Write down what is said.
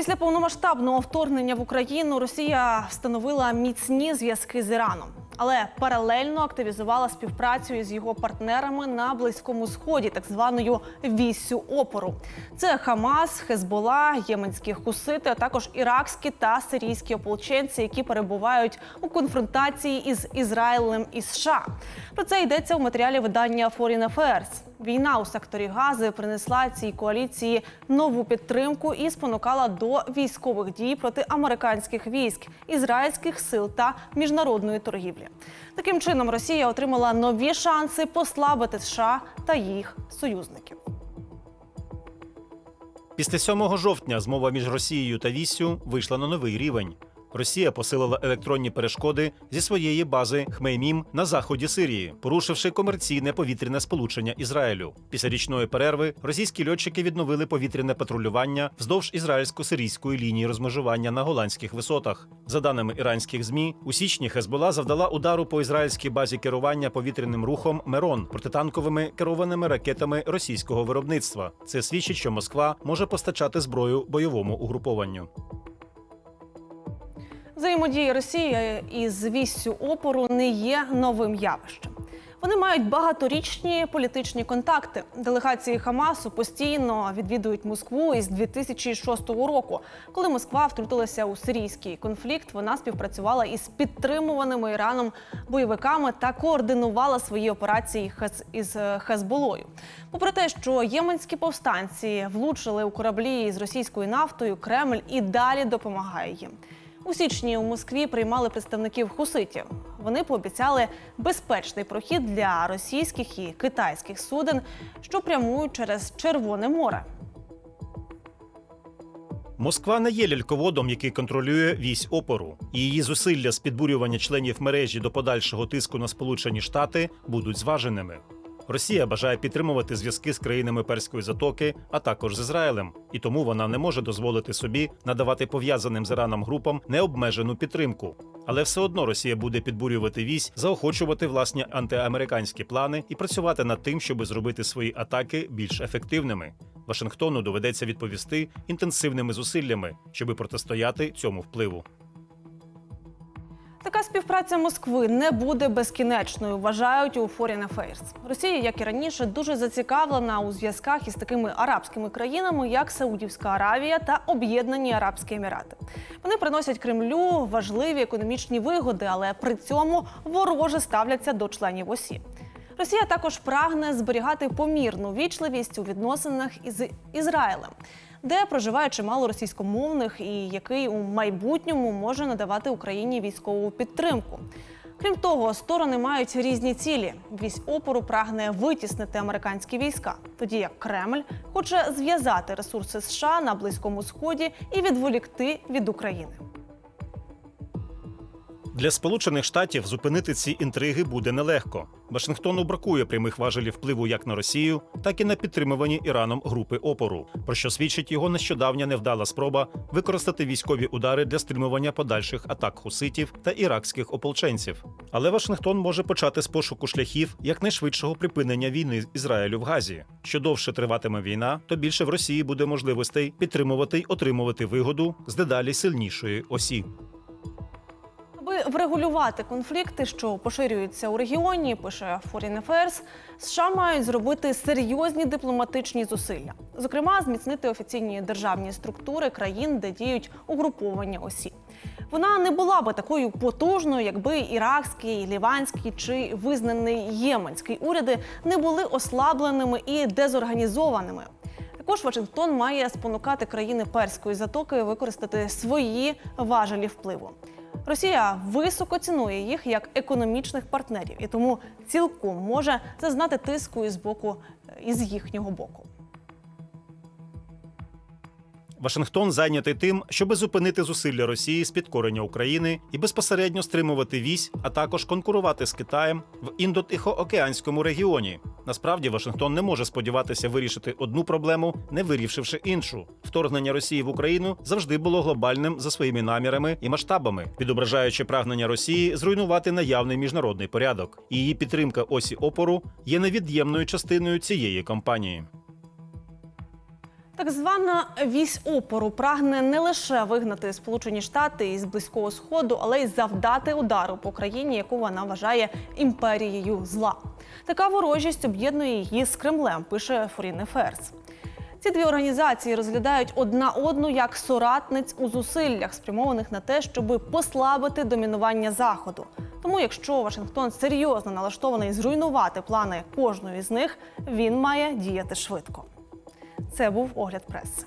Після повномасштабного вторгнення в Україну Росія встановила міцні зв'язки з Іраном, але паралельно активізувала співпрацю із його партнерами на близькому сході, так званою віссю опору. Це Хамас, Хезбола, єменські хусити, а також іракські та сирійські ополченці, які перебувають у конфронтації із Ізраїлем і США. Про це йдеться у матеріалі видання Foreign Affairs. Війна у секторі Гази принесла цій коаліції нову підтримку і спонукала до військових дій проти американських військ, ізраїльських сил та міжнародної торгівлі. Таким чином, Росія отримала нові шанси послабити США та їх союзників. Після 7 жовтня змова між Росією та Віссю вийшла на новий рівень. Росія посилила електронні перешкоди зі своєї бази Хмеймім на заході Сирії, порушивши комерційне повітряне сполучення Ізраїлю. Після річної перерви російські льотчики відновили повітряне патрулювання вздовж ізраїльсько-сирійської лінії розмежування на голландських висотах. За даними іранських змі, у січні Хезбола завдала удару по ізраїльській базі керування повітряним рухом Мерон протитанковими керованими ракетами російського виробництва. Це свідчить, що Москва може постачати зброю бойовому угрупованню. Взаємодія Росії із віссю опору не є новим явищем. Вони мають багаторічні політичні контакти. Делегації Хамасу постійно відвідують Москву із 2006 року. Коли Москва втрутилася у сирійський конфлікт, вона співпрацювала із підтримуваними Іраном бойовиками та координувала свої операції із Хезболою. Попри те, що єменські повстанці влучили у кораблі з російською нафтою, Кремль і далі допомагає їм. У січні у Москві приймали представників хуситів. Вони пообіцяли безпечний прохід для російських і китайських суден, що прямують через Червоне море. Москва не є ляльководом, який контролює вісь опору, її зусилля з підбурювання членів мережі до подальшого тиску на Сполучені Штати будуть зваженими. Росія бажає підтримувати зв'язки з країнами Перської затоки, а також з Ізраїлем, і тому вона не може дозволити собі надавати пов'язаним з Іраном групам необмежену підтримку. Але все одно Росія буде підбурювати вісь, заохочувати власні антиамериканські плани і працювати над тим, щоб зробити свої атаки більш ефективними. Вашингтону доведеться відповісти інтенсивними зусиллями, щоби протистояти цьому впливу. Така співпраця Москви не буде безкінечною, вважають у Foreign Affairs. Росія, як і раніше, дуже зацікавлена у зв'язках із такими арабськими країнами, як Саудівська Аравія та Об'єднані Арабські Емірати. Вони приносять Кремлю важливі економічні вигоди, але при цьому вороже ставляться до членів ОСІ. Росія також прагне зберігати помірну вічливість у відносинах із Ізраїлем, де проживає чимало російськомовних і який у майбутньому може надавати Україні військову підтримку. Крім того, сторони мають різні цілі. Вісь опору прагне витіснити американські війська, тоді як Кремль хоче зв'язати ресурси США на Близькому Сході і відволікти від України. Для Сполучених Штатів зупинити ці інтриги буде нелегко. Вашингтону бракує прямих важелів впливу як на Росію, так і на підтримувані Іраном групи опору, про що свідчить його нещодавня невдала спроба використати військові удари для стримування подальших атак хуситів та іракських ополченців. Але Вашингтон може почати з пошуку шляхів якнайшвидшого припинення війни Ізраїлю в Газі. Що довше триватиме війна, то більше в Росії буде можливостей підтримувати й отримувати вигоду з дедалі сильнішої осі. Аби врегулювати конфлікти, що поширюються у регіоні, пише Foreign Affairs, США мають зробити серйозні дипломатичні зусилля, зокрема, зміцнити офіційні державні структури країн, де діють угруповання осі. Вона не була би такою потужною, якби іракський, ліванський чи визнаний єменський уряди не були ослабленими і дезорганізованими. Також Вашингтон має спонукати країни Перської затоки використати свої важелі впливу. Росія високо цінує їх як економічних партнерів і тому цілком може зазнати тиску із боку із їхнього боку. Вашингтон зайнятий тим, щоби зупинити зусилля Росії з підкорення України і безпосередньо стримувати вісь, а також конкурувати з Китаєм в індо-тихоокеанському регіоні. Насправді Вашингтон не може сподіватися вирішити одну проблему, не вирішивши іншу. Вторгнення Росії в Україну завжди було глобальним за своїми намірами і масштабами, відображаючи прагнення Росії зруйнувати наявний міжнародний порядок. Її підтримка осі опору є невід'ємною частиною цієї кампанії. Так звана вісь опору прагне не лише вигнати Сполучені Штати із близького сходу, але й завдати удару по країні, яку вона вважає імперією зла. Така ворожість об'єднує її з Кремлем. Пише Foreign Affairs. Ці дві організації розглядають одна одну як соратниць у зусиллях, спрямованих на те, щоб послабити домінування заходу. Тому, якщо Вашингтон серйозно налаштований зруйнувати плани кожної з них, він має діяти швидко. Це був огляд преси.